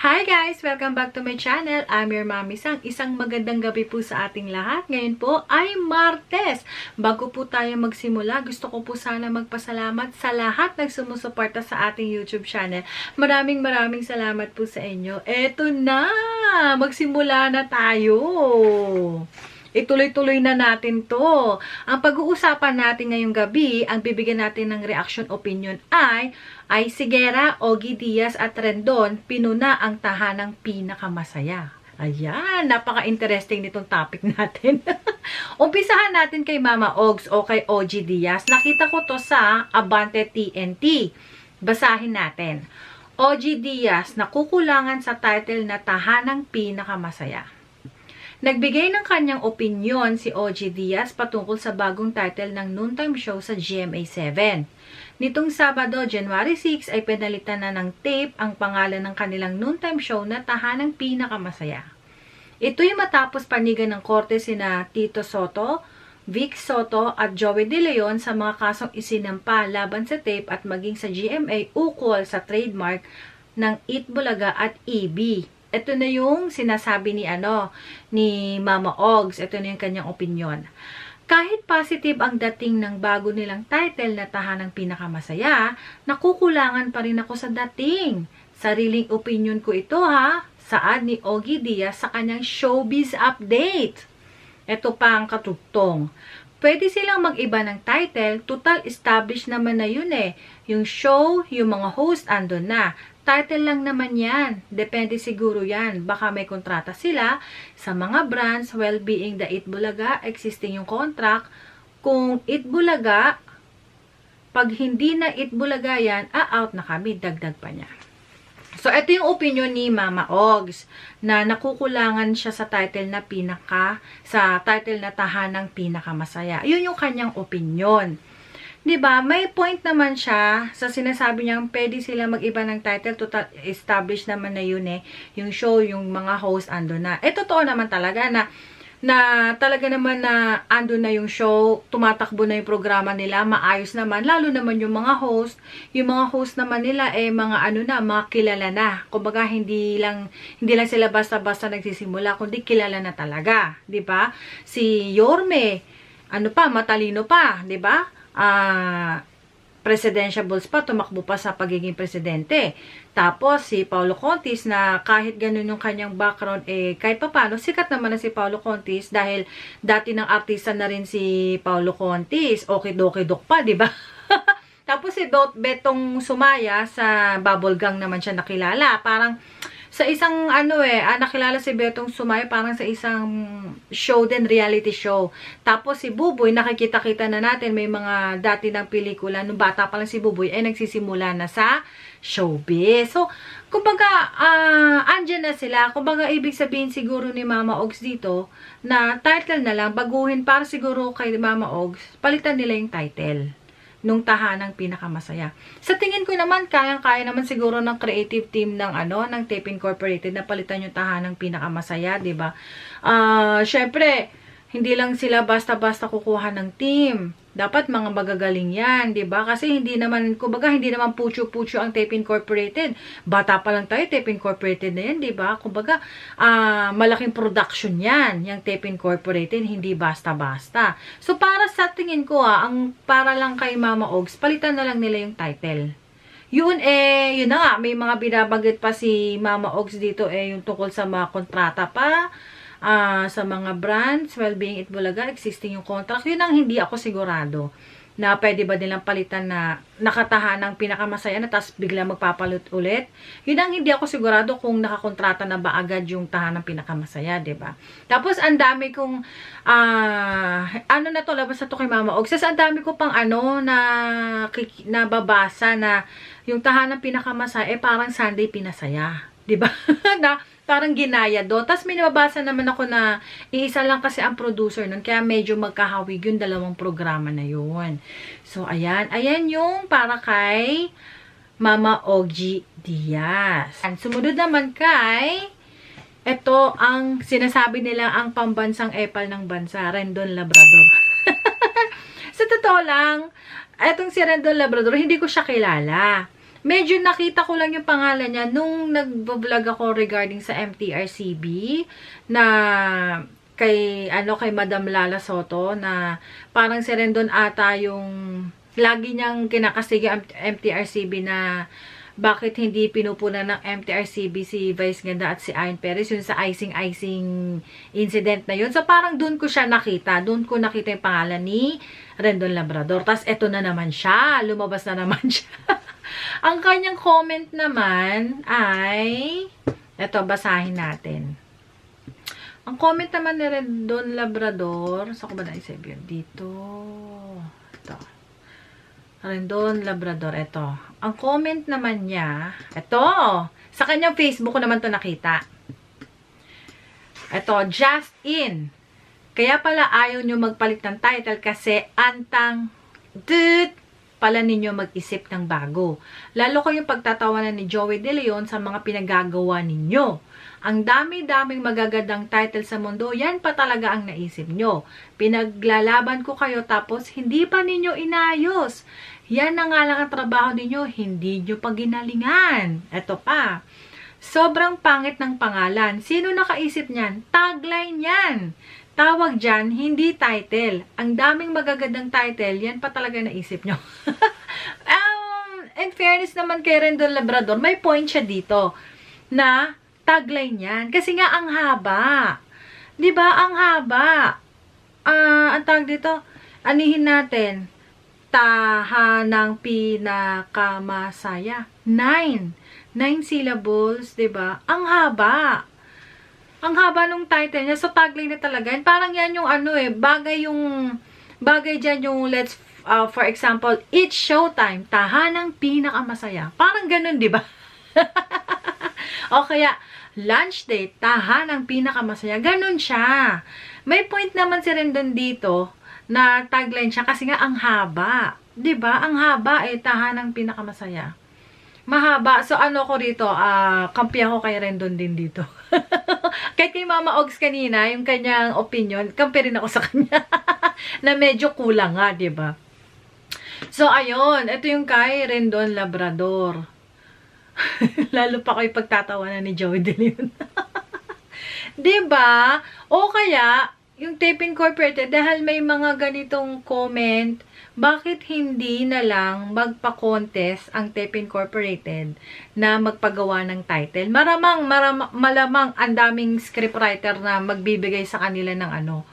Hi guys! Welcome back to my channel. I'm your Mami Sang. Isang magandang gabi po sa ating lahat. Ngayon po ay Martes. Bago po tayo magsimula, gusto ko po sana magpasalamat sa lahat ng sumusuporta sa ating YouTube channel. Maraming maraming salamat po sa inyo. Eto na! Magsimula na tayo! Ituloy-tuloy na natin to. Ang pag-uusapan natin ngayong gabi, ang bibigyan natin ng reaction opinion ay, ay Sigera, Ogie Diaz at Rendon, pinuna ang tahanang pinakamasaya. Ayan, napaka-interesting nitong topic natin. Umpisahan natin kay Mama Ogs o kay Ogie Diaz. Nakita ko to sa Abante TNT. Basahin natin. Ogie Diaz, nakukulangan sa title na tahanang pinakamasaya. Nagbigay ng kanyang opinyon si OG Diaz patungkol sa bagong title ng noontime show sa GMA7. Nitong Sabado, January 6, ay pinalitan na ng tape ang pangalan ng kanilang noontime show na Tahanang Pinakamasaya. Ito'y matapos panigan ng korte sina Tito Soto, Vic Soto at Joey De Leon sa mga kasong isinampa laban sa tape at maging sa GMA ukol sa trademark ng Eat Bulaga at EB ito na yung sinasabi ni ano ni Mama Ogs. Ito na yung kanyang opinion. Kahit positive ang dating ng bago nilang title na Tahanang Pinakamasaya, nakukulangan pa rin ako sa dating. Sariling opinion ko ito ha, saad ni Ogie Diaz sa kanyang showbiz update. Ito pa ang katugtong. Pwede silang mag-iba ng title, total established naman na yun eh. Yung show, yung mga host, andun na. Title lang naman yan. Depende siguro yan. Baka may kontrata sila sa mga brands, well-being the Itbulaga, existing yung contract. Kung Itbulaga, pag hindi na Itbulaga yan, a-out na kami, dagdag pa niya. So, ito yung opinion ni Mama Ogs na nakukulangan siya sa title na pinaka, sa title na tahanang pinakamasaya. Yun yung kanyang opinion. 'Di ba? May point naman siya sa sinasabi niyang pwede sila mag-iba ng title total established naman na yun eh. Yung show, yung mga host ando na. Eh totoo naman talaga na na talaga naman na ando na yung show, tumatakbo na yung programa nila, maayos naman, lalo naman yung mga host, yung mga host naman nila eh mga ano na, mga kilala na. Kumbaga hindi lang hindi lang sila basta-basta nagsisimula, kundi kilala na talaga, 'di ba? Si Yorme, ano pa, matalino pa, 'di ba? Ah, presidential balls pa, tumakbo pa sa pagiging presidente. Tapos, si Paulo Contis na kahit ganun yung kanyang background, eh, kahit pa paano, sikat naman na si Paulo Contis dahil dati ng artista na rin si Paulo Contis. Okay, doke, dok pa, di ba? Tapos si Betong Sumaya sa Bubble Gang naman siya nakilala. Parang, sa isang ano eh, ah, nakilala si Betong Sumaya parang sa isang show din, reality show. Tapos si Buboy, nakikita-kita na natin may mga dati ng pelikula, nung bata pa lang si Buboy, ay nagsisimula na sa showbiz. So, kumbaga, uh, andyan na sila. Kumbaga, ibig sabihin siguro ni Mama Ogs dito, na title na lang, baguhin para siguro kay Mama Ogs, palitan nila yung title nung tahanang pinakamasaya. Sa tingin ko naman, kayang-kaya naman siguro ng creative team ng ano, ng Tape Incorporated na palitan yung tahanang pinakamasaya, 'di ba? Ah, uh, syempre, hindi lang sila basta-basta kukuha ng team. Dapat mga magagaling yan, di ba? Kasi hindi naman, kumbaga, hindi naman pucho-pucho ang Tape Incorporated. Bata pa lang tayo, Tape Incorporated na yan, di ba? Kumbaga, uh, malaking production yan, yung Tape Incorporated, hindi basta-basta. So, para sa tingin ko, ah, ang para lang kay Mama Ogs, palitan na lang nila yung title. Yun eh, yun na nga, may mga binabanggit pa si Mama Ogs dito eh, yung tungkol sa mga kontrata pa, uh, sa mga brands, well-being Itbulaga, existing yung contract. Yun ang hindi ako sigurado na pwede ba nilang palitan na nakatahan ng pinakamasaya na tapos bigla magpapalit ulit. Yun ang hindi ako sigurado kung nakakontrata na ba agad yung tahan ng pinakamasaya, ba diba? Tapos, ang dami kong, uh, ano na to, labas na to kay Mama Og. Sas, ang dami ko pang ano, na, nababasa na yung tahan ng pinakamasaya, eh parang Sunday pinasaya. ba? na parang ginaya doon. Tapos may nababasa naman ako na iisa lang kasi ang producer nun. Kaya medyo magkahawig yung dalawang programa na yun. So, ayan. Ayan yung para kay Mama Ogie Diaz. And sumunod naman kay ito ang sinasabi nila ang pambansang epal ng bansa, Rendon Labrador. Sa totoo lang, etong si Rendon Labrador, hindi ko siya kilala. Medyo nakita ko lang yung pangalan niya nung nag-vlog ako regarding sa MTRCB na kay ano kay Madam Lala Soto na parang si Rendon ata yung lagi niyang kinakasigi ang MTRCB na bakit hindi pinupunan ng MTRCB si Vice Ganda at si Ayn Perez yun sa icing-icing incident na yun. So, parang dun ko siya nakita. Dun ko nakita yung pangalan ni Rendon Labrador. Tapos, eto na naman siya. Lumabas na naman siya. Ang kanyang comment naman ay, eto, basahin natin. Ang comment naman ni Rendon Labrador, sa ko ba naisip yun? Dito. Ito. Rendon Labrador, ito. Ang comment naman niya, ito. Sa kanyang Facebook ko naman to nakita. Ito, just in. Kaya pala ayaw nyo magpalit ng title kasi antang dut pala ninyo mag-isip ng bago. Lalo kayong pagtatawanan ni Joey De Leon sa mga pinagagawa ninyo. Ang dami-daming magagandang title sa mundo, yan pa talaga ang naisip nyo. Pinaglalaban ko kayo tapos hindi pa ninyo inayos. Yan na nga lang ang trabaho ninyo, hindi nyo pa ginalingan. Ito pa. Sobrang pangit ng pangalan. Sino nakaisip niyan? Tagline yan. Tawag dyan, hindi title. Ang daming magagandang title, yan pa talaga naisip nyo. um, in fairness naman kay Rendon Labrador, may point siya dito na tagline yan. Kasi nga, ang haba. ba Ang haba. Ah, ang tawag dito, anihin natin, tahanang pinakamasaya. Nine. Nine syllables, ba Ang haba. Ang haba nung title niya. So, tagline na talaga. And parang yan yung ano eh, bagay yung, bagay dyan yung let's, uh, for example, it's showtime, tahanang pinakamasaya. Parang ganun, di ba? o kaya, lunch date, tahanang pinakamasaya. Ganun siya. May point naman si Rendon dito na tagline siya kasi nga ang haba. 'Di ba? Ang haba eh tahanang pinakamasaya. Mahaba. So ano ko dito, ah, uh, kampi ako kay Rendon din dito. Kahit kay Mama Ogs kanina, yung kanyang opinion, kampi rin ako sa kanya. na medyo kulang nga, ba? So ayun, ito yung kay Rendon Labrador. Lalo pa kayo pagtatawanan ni Joey De Leon. 'Di ba? O kaya yung Tape Incorporated dahil may mga ganitong comment, bakit hindi na lang magpa-contest ang Tape Incorporated na magpagawa ng title? Maramang, maramang malamang ang daming scriptwriter na magbibigay sa kanila ng ano,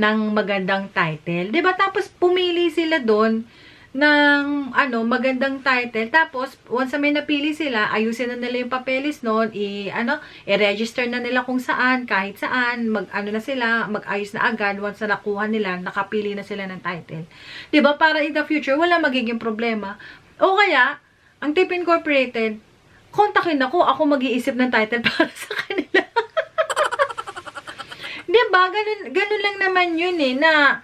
ng magandang title. 'Di ba? Tapos pumili sila doon ng ano, magandang title. Tapos, once may napili sila, ayusin na nila yung papeles noon, i, ano, i-register na nila kung saan, kahit saan, mag, ano na sila, mag-ayos na agad, once na nakuha nila, nakapili na sila ng title. ba diba? Para in the future, wala magiging problema. O kaya, ang Tip Incorporated, kontakin ako, ako mag-iisip ng title para sa kanila. diba? Ganun, ganun lang naman yun eh, na,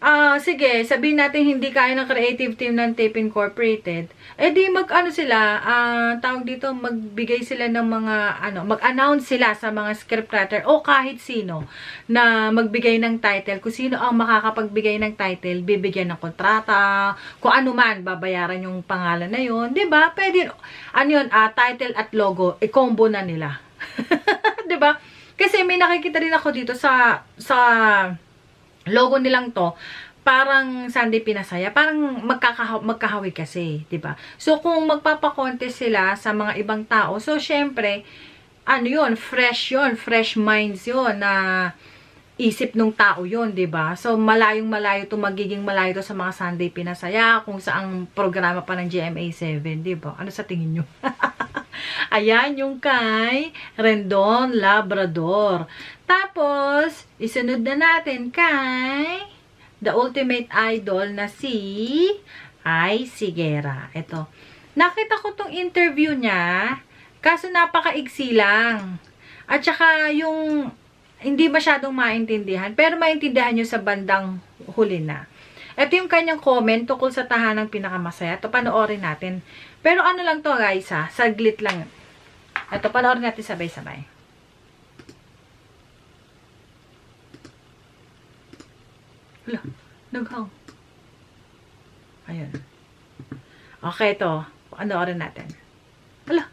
Ah, uh, sige, sabihin natin hindi kaya ng creative team ng Tape Incorporated. Eh di mag-ano sila, ah, uh, tawag dito, magbigay sila ng mga, ano, mag-announce sila sa mga scriptwriter o kahit sino na magbigay ng title. Kung sino ang makakapagbigay ng title, bibigyan ng kontrata, kung ano man, babayaran yung pangalan na yun. ba diba? Pwede, ano yun, uh, title at logo, i-combo na nila. ba diba? Kasi may nakikita rin ako dito sa, sa, logo nilang to, parang Sunday Pinasaya, parang magkakahaw, magkahawi kasi, 'di ba? So kung magpapa-contest sila sa mga ibang tao, so syempre ano 'yon, fresh 'yon, fresh minds 'yon na isip ng tao 'yon, 'di ba? So malayong malayo to magiging malayo to sa mga Sunday Pinasaya kung saang programa pa ng GMA7, 'di ba? Ano sa tingin niyo? Ayan yung kay Rendon Labrador. Tapos, isunod na natin kay the ultimate idol na si Ay Sigera. Ito. Nakita ko tong interview niya, kaso napakaigsi lang. At saka yung hindi masyadong maintindihan, pero maintindihan nyo sa bandang huli na. Ito yung kanyang comment tungkol sa tahanang pinakamasaya. Ito, panoorin natin. Pero ano lang to guys ha, saglit lang. Ito, panoorin natin sabay-sabay. Hala, naghang. Ayan. Okay to. Panoorin natin. Hala,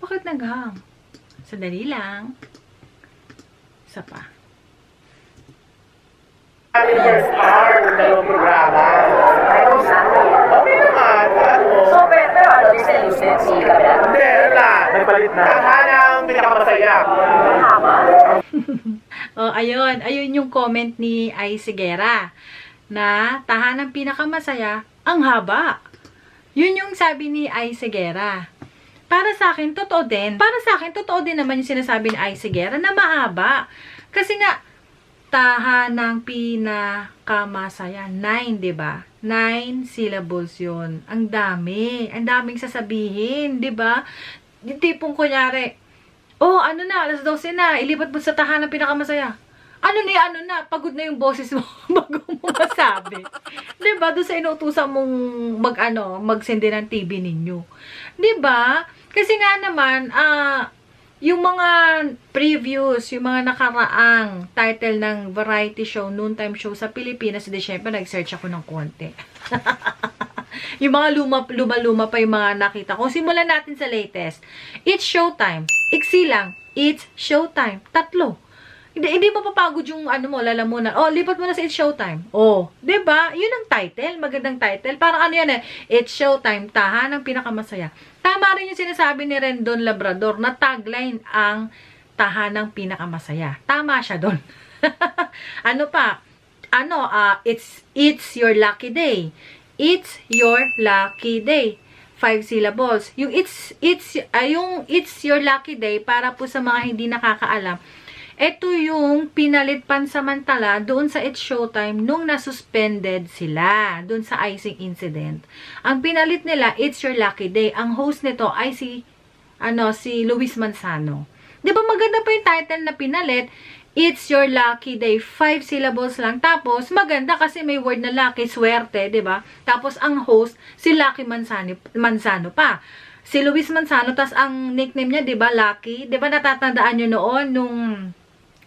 bakit naghang? Sandali lang. Isa pa. Aming first hour ng dalawang programa. Okay naman. So, pero, pero ano, lucid-lucid si Kabila? Hindi, wala. Nagpalit na. Tahanang pinakamasaya. Hama. Oh, ayun. Ayun yung comment ni Ay Sigera na tahanang pinakamasaya, ang haba. Yun yung sabi ni Ay Sigera. Para sa akin, totoo din. Para sa akin, totoo din naman yung sinasabi ni Ay Sigera na mahaba. Kasi nga, tahanang pinakamasaya. Nine, ba? Nine syllables yun. Ang dami. Ang daming sasabihin, ba? Yung tipong kunyari, Oh, ano na, alas 12 na, ilipat mo sa tahanan pinakamasaya. Ano na, ano na, pagod na yung boses mo bago mo masabi. ba Doon sa inutusan mong mag, ano, magsindi ng TV ninyo. ba Kasi nga naman, ah, yung mga previews, yung mga nakaraang title ng variety show, noontime show sa Pilipinas, di syempre nag-search ako ng konti. yung mga luma, luma-luma pa yung mga nakita ko. Simulan natin sa latest. It's showtime. Iksi lang. It's showtime. Tatlo. Hindi, hindi mapapagod yung ano mo, lalamunan. Oh, lipat mo na sa It's Showtime. Oh, ba? 'Yun ang title, magandang title. Parang ano 'yan eh, It's Showtime, tahan ng pinakamasaya. Tama rin yung sinasabi ni Rendon Labrador na tagline ang tahanang pinakamasaya. Tama siya doon. ano pa? Ano, ah, it's it's your lucky day. It's your lucky day. Five syllables. Yung it's it's ay yung it's your lucky day para po sa mga hindi nakakaalam. Ito yung pinalit pansamantala doon sa It's Showtime nung nasuspended sila doon sa icing incident. Ang pinalit nila, It's Your Lucky Day. Ang host nito ay si, ano, si Luis Manzano. Di ba maganda pa yung title na pinalit? It's Your Lucky Day. Five syllables lang. Tapos, maganda kasi may word na lucky, swerte, ba? Tapos, ang host, si Lucky Manzano, Manzano pa si Luis Manzano, tas ang nickname niya, ba, Lucky? Di ba natatandaan nyo noon nung,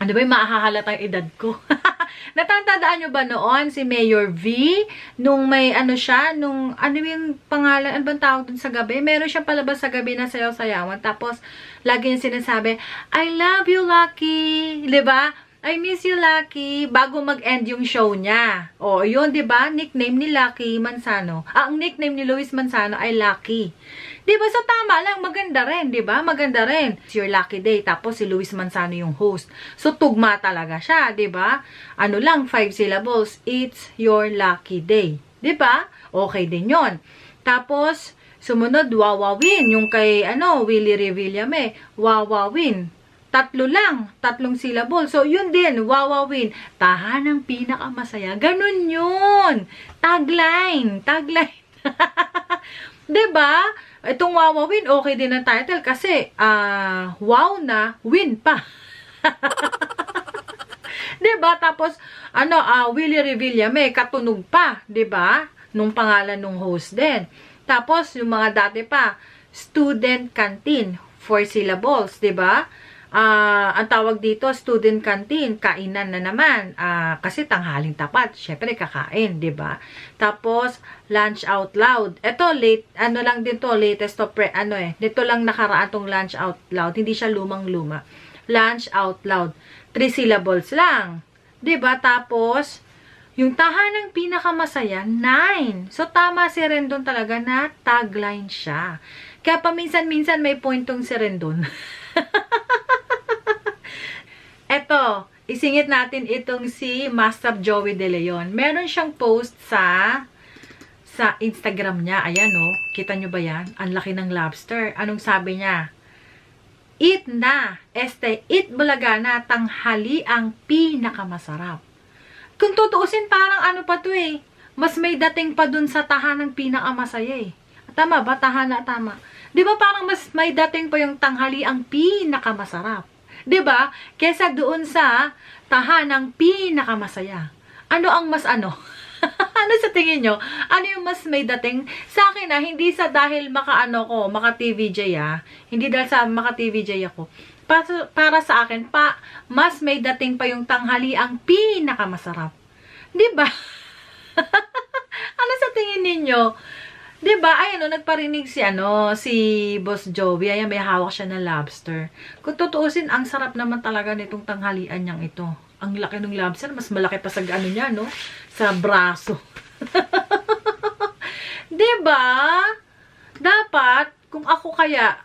ano ba yung mahahalata yung edad ko? natatandaan nyo ba noon si Mayor V? Nung may ano siya, nung, ano yung pangalan, ano bang tawag dun sa gabi? Meron siyang palabas sa gabi na sayaw-sayawan. Tapos, lagi yung sinasabi, I love you, Lucky. Ba? I miss you, Lucky. Bago mag-end yung show niya. O, yun, di ba? Nickname ni Lucky Manzano. Ah, ang nickname ni Luis Manzano ay Lucky. Di ba? So, tama lang. Maganda rin, di ba? Maganda rin. It's your lucky day. Tapos, si Luis Manzano yung host. So, tugma talaga siya, di ba? Ano lang, five syllables. It's your lucky day. Di ba? Okay din yon. Tapos, sumunod, wawawin. Yung kay, ano, Willie Revillame. Wawawin. Tatlo lang. Tatlong syllable. So, yun din. Wawawin. Tahanang pinakamasaya. Ganun yun. Tagline. Tagline. 'Di ba? Itong wawawin, okay din ang title kasi ah wow na, win pa. 'Di ba? Tapos ano, ah Willie Revillame katunog pa, 'di ba? Nung pangalan ng host din. Tapos yung mga dati pa, student canteen, four syllables, 'di ba? Ah, ang tawag dito, student canteen, kainan na naman. Ah, kasi tanghaling tapat, syempre kakain, 'di ba? Tapos lunch out loud. Ito late, ano lang din to, latest to pre, ano eh. Dito lang nakaraan tong lunch out loud, hindi siya lumang-luma. Lunch out loud. Three syllables lang. 'Di ba? Tapos yung tahanang pinakamasaya, nine. So, tama si Rendon talaga na tagline siya. Kaya paminsan-minsan may point tong si Rendon. Eto, isingit natin itong si Master Joey De Leon. Meron siyang post sa sa Instagram niya. Ayan, oh. Kita nyo ba yan? Ang laki ng lobster. Anong sabi niya? Eat na. Este, eat bulaga na. Tanghali ang pinakamasarap. Kung tutuusin, parang ano pa to eh. Mas may dating pa dun sa tahanang pinakamasaya eh. Tama ba? Tahana, tama. Di ba parang mas may dating pa yung tanghali ang pinakamasarap? 'Di ba? Kesa doon sa tahanang pinakamasaya. Ano ang mas ano? ano sa tingin nyo? Ano yung mas may dating? Sa akin na, hindi sa dahil maka-ano ko, maka-TVJ ah. Hindi dahil sa maka-TVJ ako. Para, para sa akin, pa, mas may dating pa yung tanghali ang pinakamasarap. Di ba? ano sa tingin ninyo? 'Di ba? Ay ano, nagparinig si ano, si Boss Joey. Ayan, may hawak siya na lobster. Kung tutuusin, ang sarap naman talaga nitong tanghalian niyang ito. Ang laki ng lobster, mas malaki pa sa ano niya, no? Sa braso. 'Di ba? Dapat kung ako kaya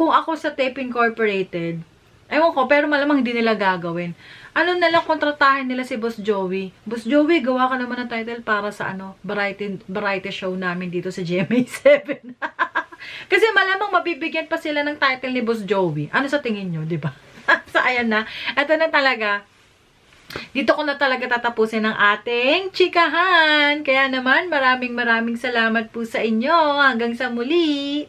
kung ako sa Tape Incorporated, ewan ko, pero malamang hindi nila gagawin. Ano na lang kontratahin nila si Boss Joey. Boss Joey, gawa ka naman ng title para sa ano, variety, variety show namin dito sa GMA7. Kasi malamang mabibigyan pa sila ng title ni Boss Joey. Ano sa tingin nyo, di ba? so, ayan na. Ito na talaga. Dito ko na talaga tatapusin ang ating chikahan. Kaya naman, maraming maraming salamat po sa inyo. Hanggang sa muli.